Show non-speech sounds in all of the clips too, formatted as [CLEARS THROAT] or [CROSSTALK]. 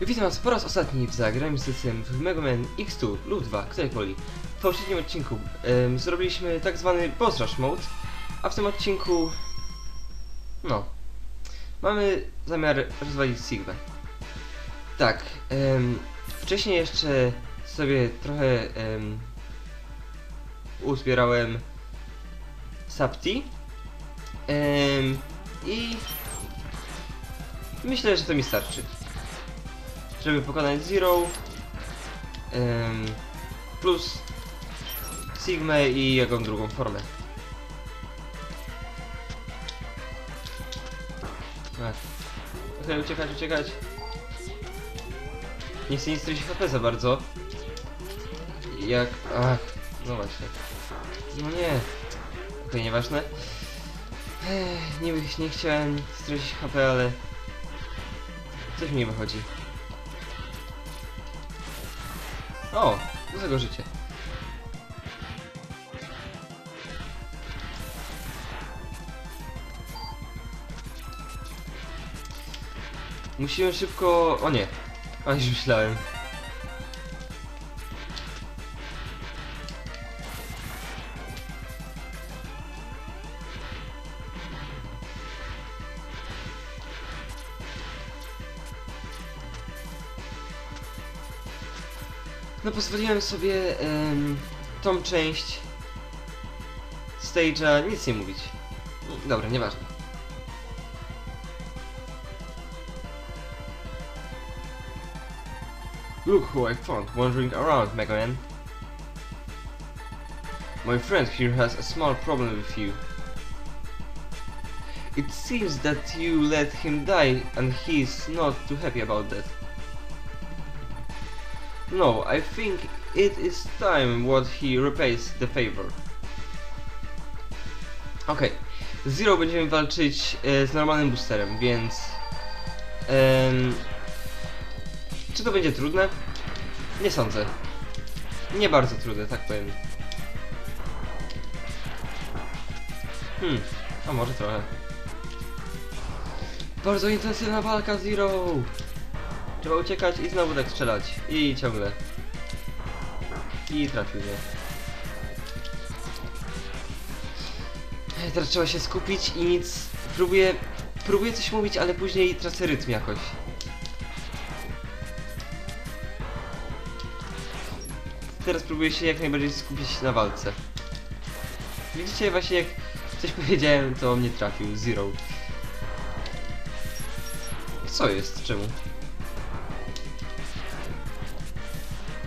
Witam was po raz ostatni w zagraniu z systemem w Mega Man X2 lub 2, której. W poprzednim odcinku em, zrobiliśmy tak zwany boss rush mode, a w tym odcinku... No... Mamy zamiar rozwalić Sigmę. Tak, em, wcześniej jeszcze sobie trochę em, uzbierałem Sapti em, i myślę, że to mi starczy żeby pokonać Zero em, plus Sigmę i jego drugą formę. Tak. Okej, uciekać, uciekać. Nie chcę HP za bardzo. Jak... Ach, no właśnie. No nie. Okej, nieważne. Ech, nie, nie chciałem stracić HP, ale... Coś mi nie wychodzi. O, do tego życie. Musimy szybko... O nie. O, już myślałem. No pozwoliłem sobie em, tą część stage'a nic nie mówić. Dobra, nieważne. Look who I found wandering around, Mega Man. My friend here has a small problem with you. It seems that you let him die and he's not too happy about that. No, I think it is time what he repays the favor. Okej, z Zero będziemy walczyć e, z normalnym boosterem, więc... em, czy to będzie trudne? Nie sądzę. Nie bardzo trudne, tak powiem. Hmm, a może trochę. Bardzo intensywna walka Zero! Trzeba uciekać i znowu tak strzelać. I ciągle. I trafił mnie. Teraz trzeba się skupić i nic... Próbuję... Próbuję coś mówić, ale później tracę rytm jakoś. Teraz próbuję się jak najbardziej skupić na walce. Widzicie, właśnie jak coś [LAUGHS] powiedziałem, to mnie trafił. Zero. Co jest? Czemu?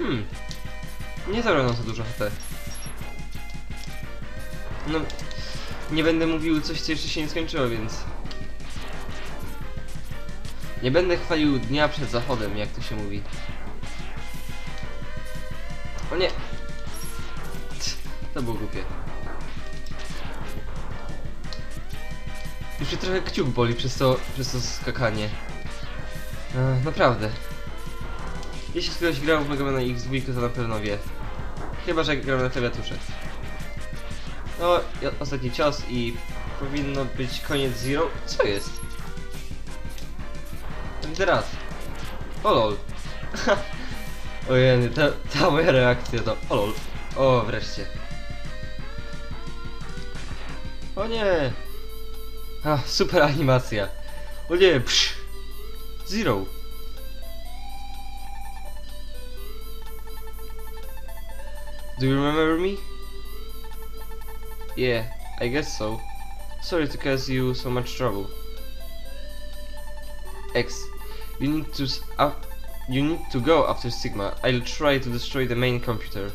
Hmm. Nie zabrał nam za dużo HP. No, nie będę mówił coś, co jeszcze się nie skończyło, więc... Nie będę chwalił dnia przed zachodem, jak to się mówi. O nie! To było głupie. Już mnie trochę kciuk boli przez to, przez to skakanie. E, naprawdę. Jeśli ktoś grał w Mega Man X2, to na pewno wie. Chyba, że grał na klawiaturze. No, ostatni cios i powinno być koniec Zero. Co jest? Teraz. O lol. [LAUGHS] Ojej, ta, ta moja reakcja to... O lol. O, wreszcie. O nie! A, super animacja. O nie, psz. Zero. Do you remember me? Yeah, I guess so. Sorry to cause you so much trouble. X, you need to. You need to go after Sigma. I'll try to destroy the main computer.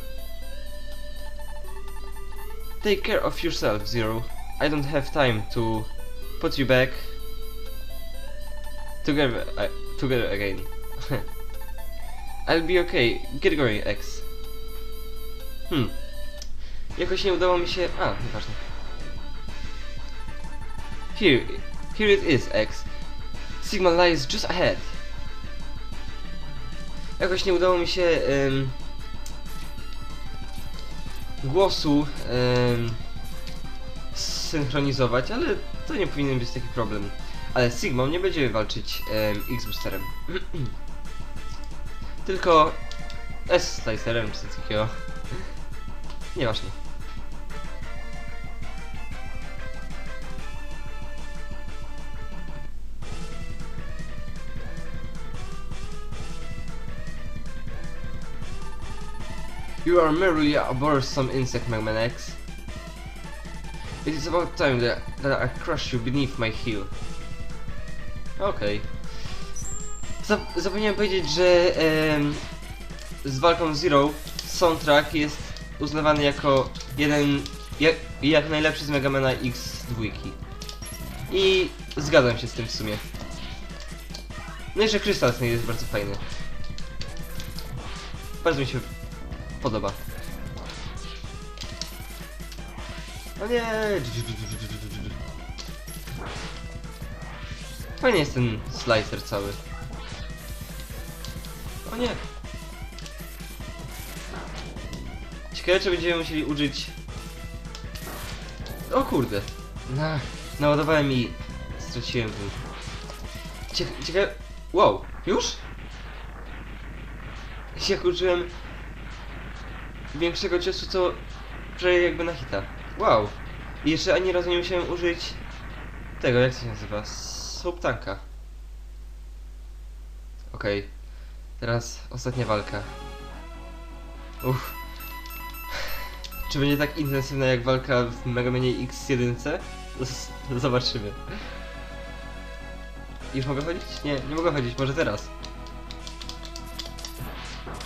Take care of yourself, Zero. I don't have time to put you back together uh, together again. [LAUGHS] I'll be okay. Get going, X. Hmm. Jakoś nie udało mi się... A, nieważne. Here, here it is, X. Sigma lies just ahead. Jakoś nie udało mi się em, głosu em, synchronizować, ale to nie powinien być taki problem. Ale z nie będziemy walczyć em, X-Boosterem. [CLEARS THROAT] Tylko S slicerem czy coś takiego. Nieważne. You are merely a boresome insect, Magman X. It is about time that, that I crush you beneath my heel. Okej. Zap zapomniałem powiedzieć, że em, z walką Zero soundtrack jest uznawany jako jeden, jak, jak najlepszy z Megamana X2. I zgadzam się z tym w sumie. No i jeszcze Crystal Snake jest bardzo fajny. Bardzo mi się podoba. O nie! Fajnie jest ten slicer cały. O nie! Ciekawe czy będziemy musieli użyć... O kurde! Na, naładowałem i straciłem ten... Cieka ciekawe... Wow! Już? Jak użyłem większego ciosu, to prawie jakby na hita. Wow! I jeszcze ani razu nie musiałem użyć tego, jak to się nazywa? Soap tanka. Okej. Teraz ostatnia walka. Uff. Czy będzie tak intensywna jak walka w Mega Manie X1? Z- Zobaczymy. Już mogę chodzić? Nie, nie mogę chodzić, może teraz.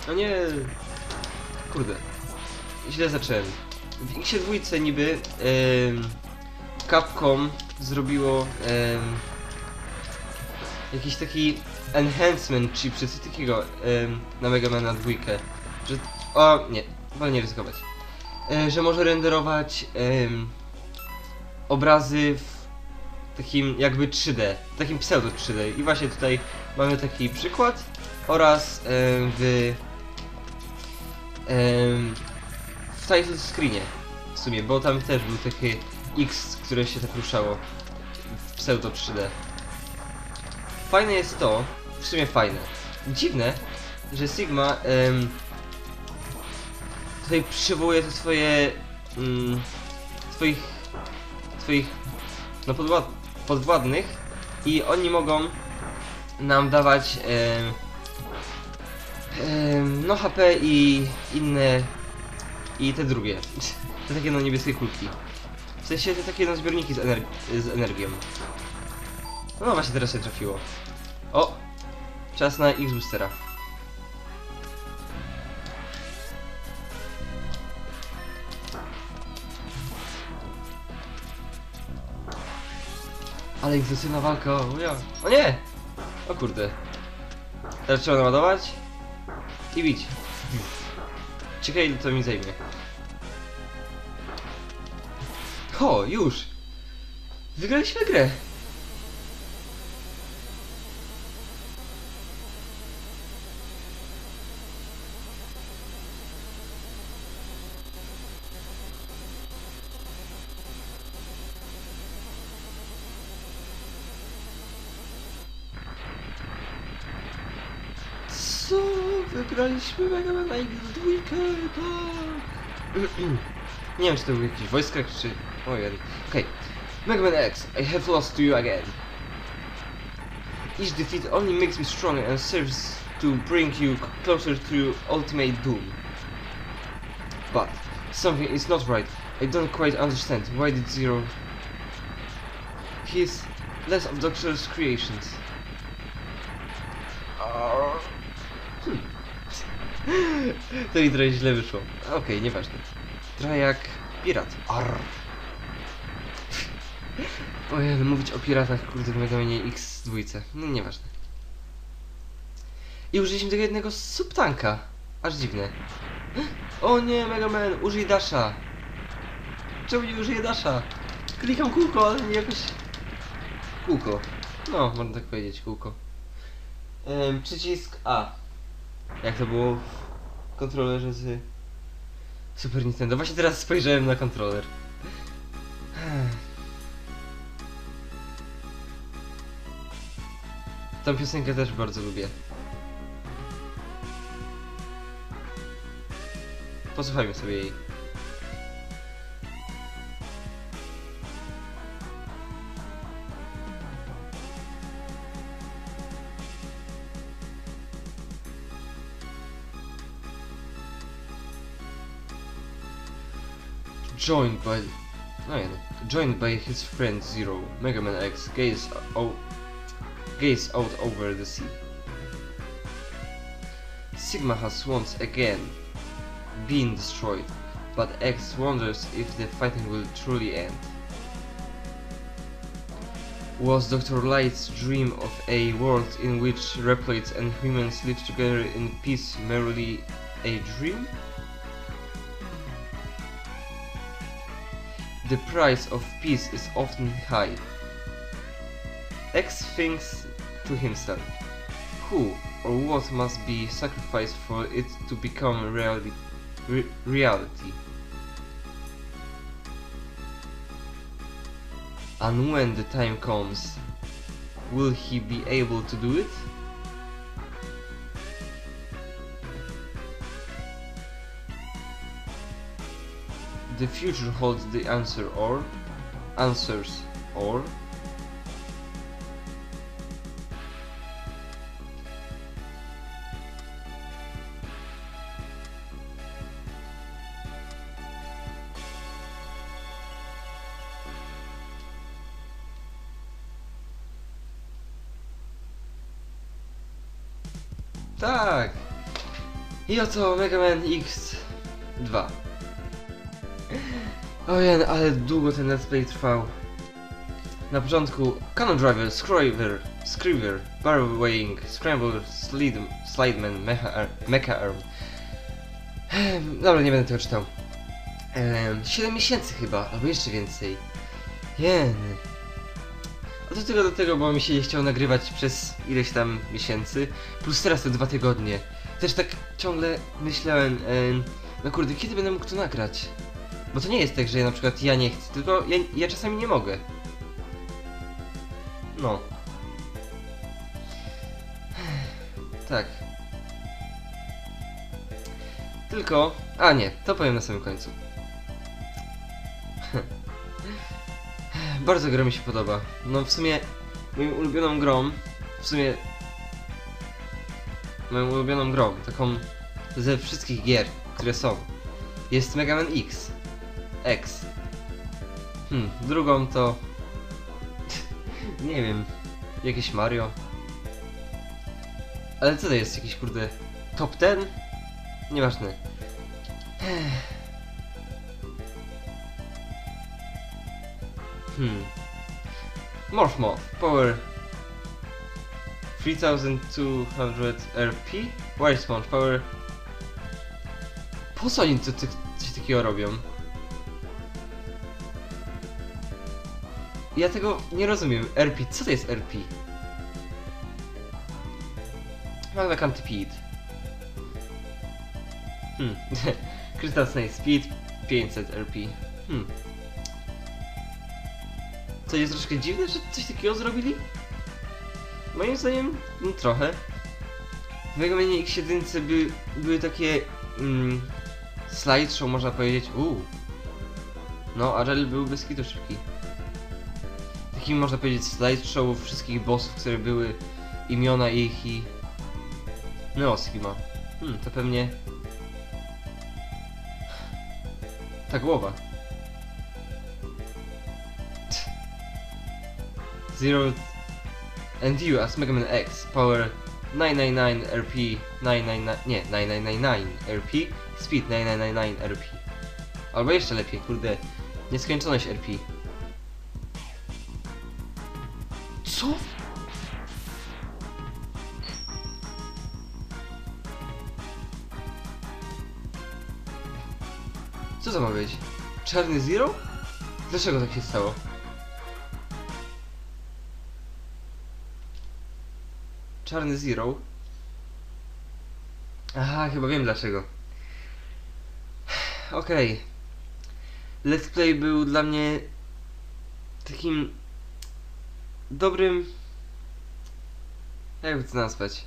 No nie. Kurde. Źle zacząłem. W X2 niby em, Capcom zrobiło em, jakiś taki enhancement chip czy coś takiego em, na Mega Mana 2. Że. O, nie, wolę nie ryzykować. E, że może renderować em, obrazy w takim jakby 3D, takim pseudo 3D. I właśnie tutaj mamy taki przykład oraz em, w em, w title screenie w sumie, bo tam też był taki X, które się tak ruszało w pseudo 3D. Fajne jest to, w sumie fajne. Dziwne, że Sigma em, tutaj przywołuje te swoje mm, swoich swoich no podwład, podwładnych i oni mogą nam dawać no HP i inne i te drugie. [LAUGHS] Te takie no niebieskie kulki. W sensie te takie no zbiorniki z, z energią. No właśnie teraz się trafiło. O! Czas na X-Boostera. Ale intensywna walka, o ja. O nie! O kurde. Teraz trzeba naładować i bić. Ciekawe ile to mi zajmie. O, już! Wygraliśmy grę! Wygraliśmy Mega X2, tak! [CLEARS THROAT] Nie wiem, czy to był jakiś czy... Ojej. Okej. Mega Man X, I have lost to you again. Each defeat only makes me stronger and serves to bring you closer to your ultimate doom. But something is not right. I don't quite understand. Why did Zero... He's less of Doctor's creations. Hmm. To mi trochę źle wyszło. Okej, nieważne. Trochę jak pirat. Arr. Ojej, mówić o piratach, kurde, w Mega Manie X2. No nieważne. I użyliśmy tego jednego subtanka. Aż dziwne. O nie, Mega Man, użyj dasha. Czemu nie użyję dasha? Klikam kółko, ale nie jakoś... Kółko. No, można tak powiedzieć, kółko. Przycisk A. Jak to było kontrolerze z Super Nintendo. Właśnie teraz spojrzałem na kontroler. Tą piosenkę też bardzo lubię. Posłuchajmy sobie jej. Joined by... Joined by his friend Zero, Mega Man X gaze out, gaze out over the sea. Sigma has once again been destroyed, but X wonders if the fighting will truly end. Was Dr. Light's dream of a world in which Reploids and humans live together in peace merely a dream? The price of peace is often high. X thinks to himself, who or what must be sacrificed for it to become reality? Re- reality? And when the time comes, will he be able to do it? The future holds the answer or answers or Tak! I oto Mega Man X2. Ojej, ale długo ten let's play trwał. Na początku Cannon Driver, Scriver, Scriver, Barrel Weighing, Scramble, Slid, Slideman, Mecha, Mecha Arm. Ehm, Dobra, nie będę tego czytał. Ehm, 7 miesięcy chyba, albo jeszcze więcej. Jen. A do tego do tego, bo mi się nie chciało nagrywać przez ileś tam miesięcy. Plus teraz te dwa tygodnie. Też tak ciągle myślałem, em, no kurde, kiedy będę mógł to nagrać? Bo to nie jest tak, że ja na przykład ja nie chcę, tylko ja, ja czasami nie mogę. No. [SIGHS] Tak. Tylko... A nie, to powiem na samym końcu. [LAUGHS] Bardzo gra mi się podoba. No w sumie moją ulubioną grą, w sumie moją ulubioną grą, taką ze wszystkich gier, które są, jest Mega Man X. X. Hmm, drugą to... nie wiem, jakieś Mario. Ale co to jest, jakiś kurde... Top 10? Nieważne. Hmm. Morph Moth. Power 3200 RP. Wire Sponge. Power... Po co oni to, to, coś takiego robią? Ja tego nie rozumiem. RP. Co to jest RP? Magna Cantipede. Hmm. [LAUGHS] Crystal Snake Speed 500 RP. Hmm. To jest troszkę dziwne, że coś takiego zrobili? Moim zdaniem no, trochę. W Mega Manie X1 by, były takie mm, slideshow można powiedzieć. Uuu. No, Arel był bez kitu szybki. Takim można powiedzieć slideshow wszystkich bossów, które były, imiona ich i... No. Hmm, to pewnie... Ta głowa. Zero and you as Mega Man X Power 999 RP 999 nie 9999 RP Speed 9999 RP Albo jeszcze lepiej, kurde Nieskończoność RP Co? Co to ma być? Czarny Zero? Dlaczego tak się stało? Czarny Zero. Aha, chyba wiem dlaczego. Okej. Let's Play był dla mnie takim dobrym. Jakby to nazwać?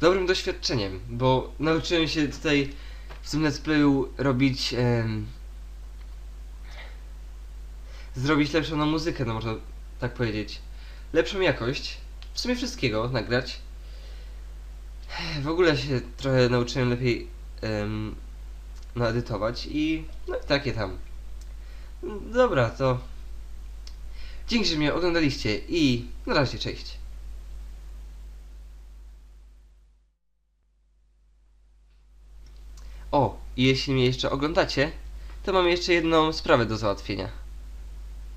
Dobrym doświadczeniem, bo nauczyłem się tutaj w tym let's playu robić em, zrobić lepszą na muzykę, no można tak powiedzieć. Lepszą jakość, w sumie wszystkiego nagrać. W ogóle się trochę nauczyłem lepiej em, no, edytować i no i takie tam. Dobra, to dzięki, że mnie oglądaliście i na razie, cześć. O, i jeśli mnie jeszcze oglądacie, to mam jeszcze jedną sprawę do załatwienia.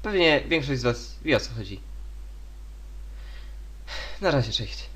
Pewnie większość z Was wie o co chodzi. Na razie, cześć.